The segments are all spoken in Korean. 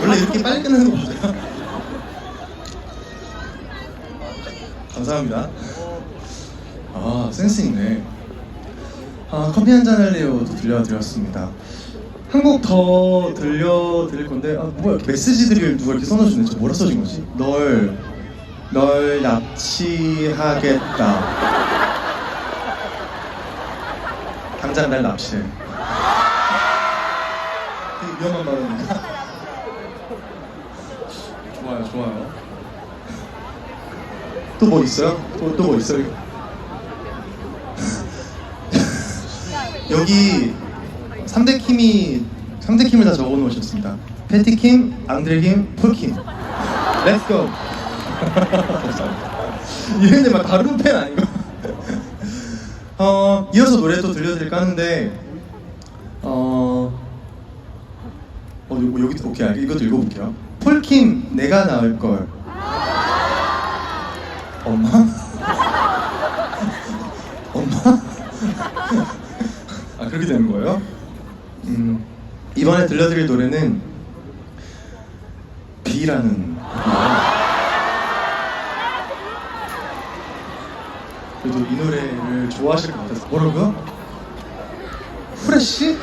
원래 이렇게 빨리 끝나는 거 맞아요? 감사합니다. 아 센스 있네. 아 커피 한 잔 할래요도 들려드렸습니다. 한 곡 더 들려드릴 건데 아 뭐야 메시지들을 누가 이렇게 써놔주네. 저 뭐라 써진 거지? 널, 널 납치하겠다. 당장 날 납치해. 위험한 발언입니다. 좋아요, 좋아요. 또 뭐 있어요? 또또뭐 있어요? 여기 3대 킴이 3대 킴을 다 적어 놓으셨습니다. 패티 킴, 앙드레 킴, 폴 킴. 렛츠 고. 이랬는데 막 다른 팬 아니고. 어, 이어서 노래 또 들려드릴까 하는데 어, 어 이거 여기 오케이 이것도 읽어볼게요. 폴킴 내가 나을 걸. 엄마? 엄마? 아 그렇게 되는 거예요? 음 이번에 들려드릴 노래는 곡이에요. 그래도 이 노래를 좋아하실 것 같아서 뭐라고요? 후레쉬?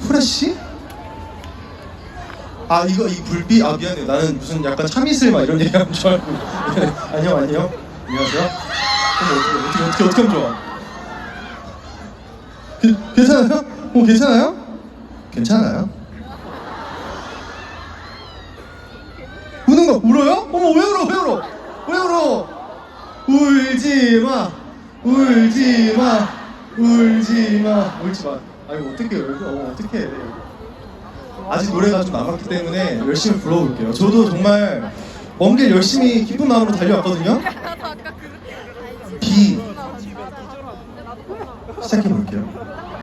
후레쉬? 아 이거 이 불빛? 아 미안해요. 나는 무슨 약간 참이슬 막 이런 얘기하는 줄 알고. 아니요 아니요. 안녕하세요. 어머 어떻게 어떻게 어떻게 하면 좋아? 그, 괜찮아요? 어 괜찮아요? 괜찮아요? 우는 거 울어요? 어머 왜 울어 왜 울어? 왜 울어? 울지 마. 울지 마. 울지 마. 울지 마. 아이고 어떻게 울고 어, 어떻게 아직 노래가 좀 남았기 때문에 열심히 불러볼게요. 저도 정말 먼 길 열심히 기쁜 마음으로 달려왔거든요. 비. 시작해 볼게요